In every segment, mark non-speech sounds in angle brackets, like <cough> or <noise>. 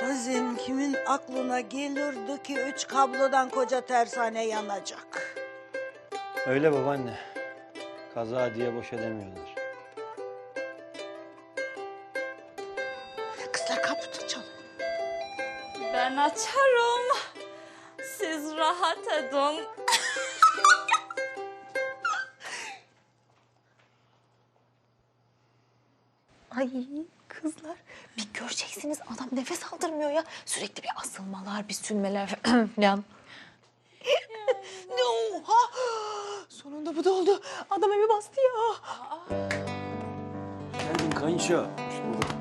Kızım kimin aklına gelirdi ki üç kablodan koca tersane yanacak? Öyle babaanne. Kaza diye boş edemiyorlar. Kızlar kapıda çalın. Ben açarım. Siz rahat edin. Ay kızlar bir göreceksiniz adam nefes aldırmıyor ya. Sürekli bir asılmalar, bir sünmeler <clears throat> falan. ne oha! Sonunda bu da oldu. Adam evi bastı ya. Geldin kayınço. Hoş bulduk.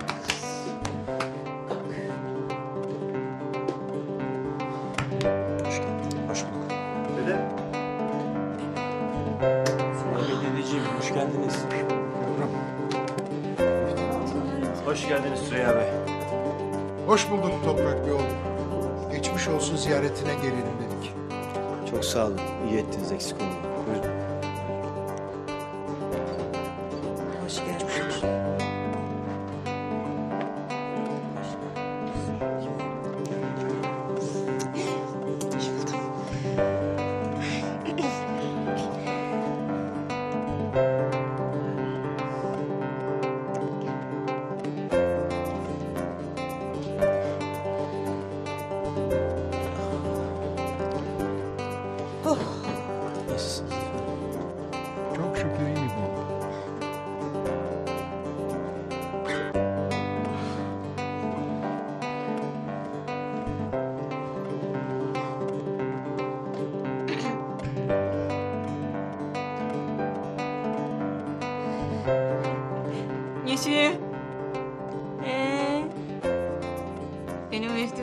Hoş geldiniz Süreyya Bey. Hoş bulduk Toprak Bey oğlum. Geçmiş olsun ziyaretine gelelim dedik. Çok sağ olun. İyi ettiniz eksik olmayın.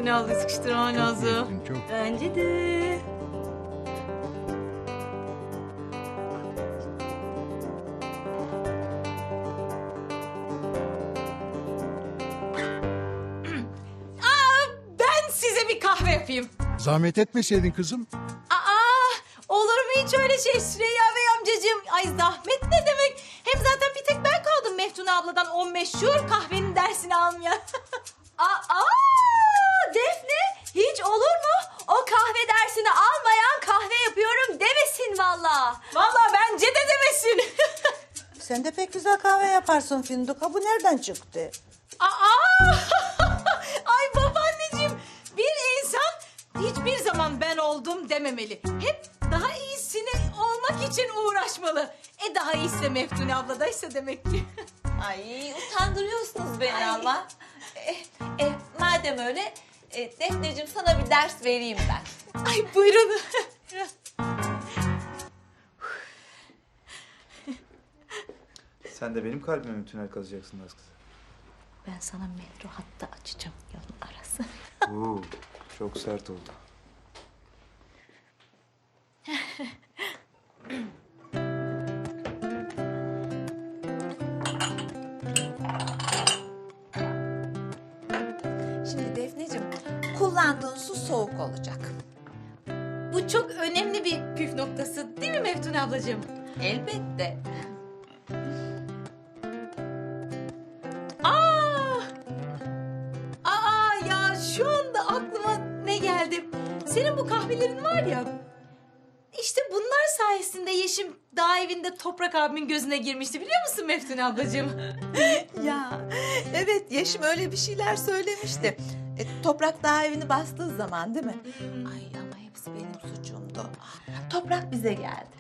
Meftun abla sıkıştırman lazım. çok. Bence de. <clears throat> Aa, ben size bir kahve yapayım. Zahmet etmeseydin kızım. Aa, olur mu hiç öyle şey Süreyya Bey amcacığım? Ay zahmet ne demek? Hem zaten bir tek ben kaldım Meftun abladan o meşhur kahvenin dersini almayan. <laughs> Aa, Defne hiç olur mu? O kahve dersini almayan kahve yapıyorum demesin valla. Valla bence de demesin. <laughs> Sen de pek güzel kahve yaparsın Fındık. Ha bu nereden çıktı? Aa! <laughs> Ay babaanneciğim bir insan hiçbir zaman ben oldum dememeli. Hep daha iyisini olmak için uğraşmalı. E daha iyisi Meftun abladaysa demek ki. <laughs> Ay utandırıyorsunuz beni Ay. ama. E, e, madem öyle e, Defneciğim sana bir ders vereyim ben. Ay buyurun. Sen de benim kalbime mi tünel kazacaksın az kız? Ben sana metro hatta açacağım yolun arası. <laughs> Oo, çok sert oldu. <laughs> Şimdi Defneciğim kullandığın su soğuk olacak. Bu çok önemli bir püf noktası değil mi Meftun ablacığım? Elbette. Kahvelerin var ya. İşte bunlar sayesinde Yeşim dağ evinde Toprak abimin gözüne girmişti biliyor musun Meftun ablacığım? <laughs> Ya evet Yeşim öyle bir şeyler söylemişti. E, toprak daha evini bastığı zaman değil mi? Ay ama hepsi benim suçumdu. Toprak bize geldi.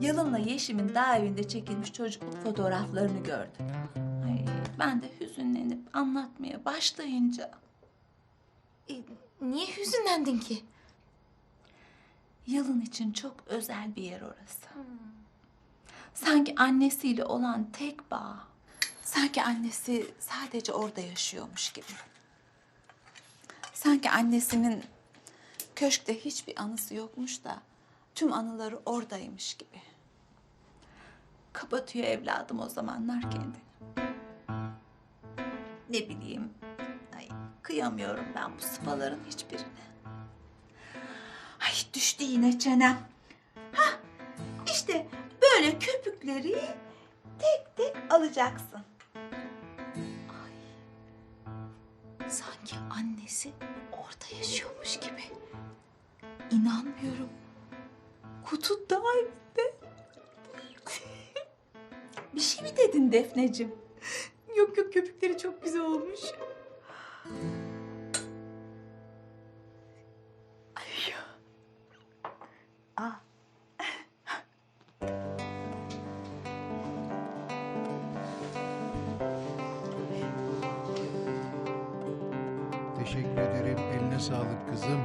Yalın'la Yeşim'in dağ evinde çekilmiş çocukluk fotoğraflarını gördü. Ay, ben de hüzünlenip anlatmaya başlayınca E, niye hüzünlendin ki? Yalın için çok özel bir yer orası. Sanki annesiyle olan tek bağ. Sanki annesi sadece orada yaşıyormuş gibi. Sanki annesinin köşkte hiçbir anısı yokmuş da tüm anıları oradaymış gibi. Kapatıyor evladım o zamanlar kendini. Ne bileyim, ay, kıyamıyorum ben bu sıfaların hiçbirine. Düştü yine çenem. Hah işte böyle köpükleri tek tek alacaksın. Ay. Sanki annesi orada yaşıyormuş gibi. İnanmıyorum. Kutu daiminde. Bir şey mi dedin Defneciğim? Yok yok köpükleri çok güzel olmuş. Teşekkür ederim. Eline sağlık kızım.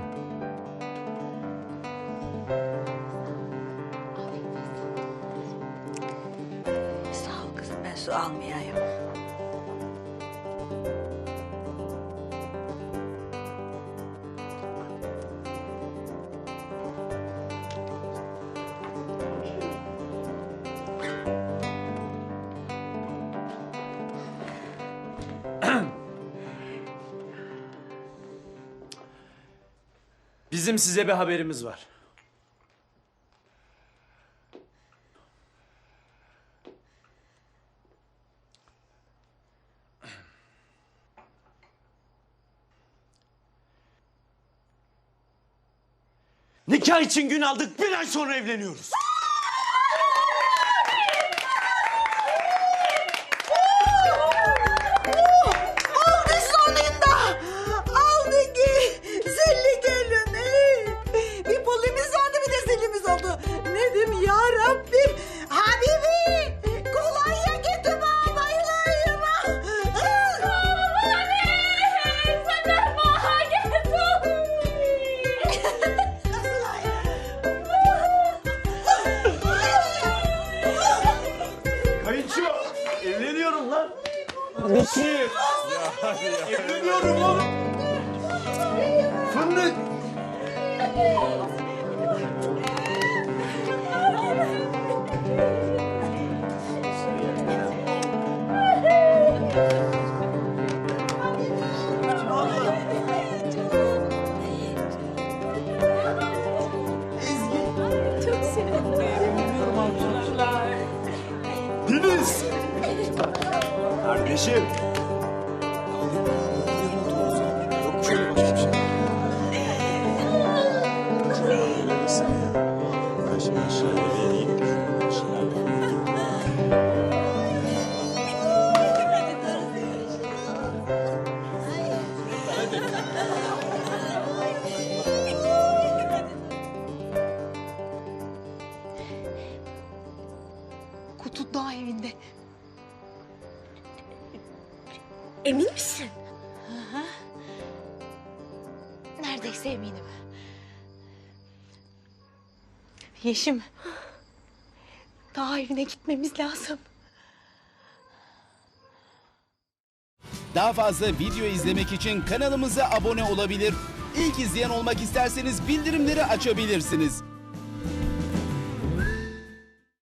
Sağ ol kızım ben su almayayım. Bizim size bir haberimiz var. Nikah için gün aldık. Bir ay sonra evleniyoruz. Kayınço. Evleniyorum lan. Nasıl? Evleniyorum oğlum. Fındık. Bir şey. Kutu dağ evinde. Emin misin? Neredeyse eminim. Yeşim. Dağ evine gitmemiz lazım. Daha fazla video izlemek için kanalımıza abone olabilir. İlk izleyen olmak isterseniz bildirimleri açabilirsiniz.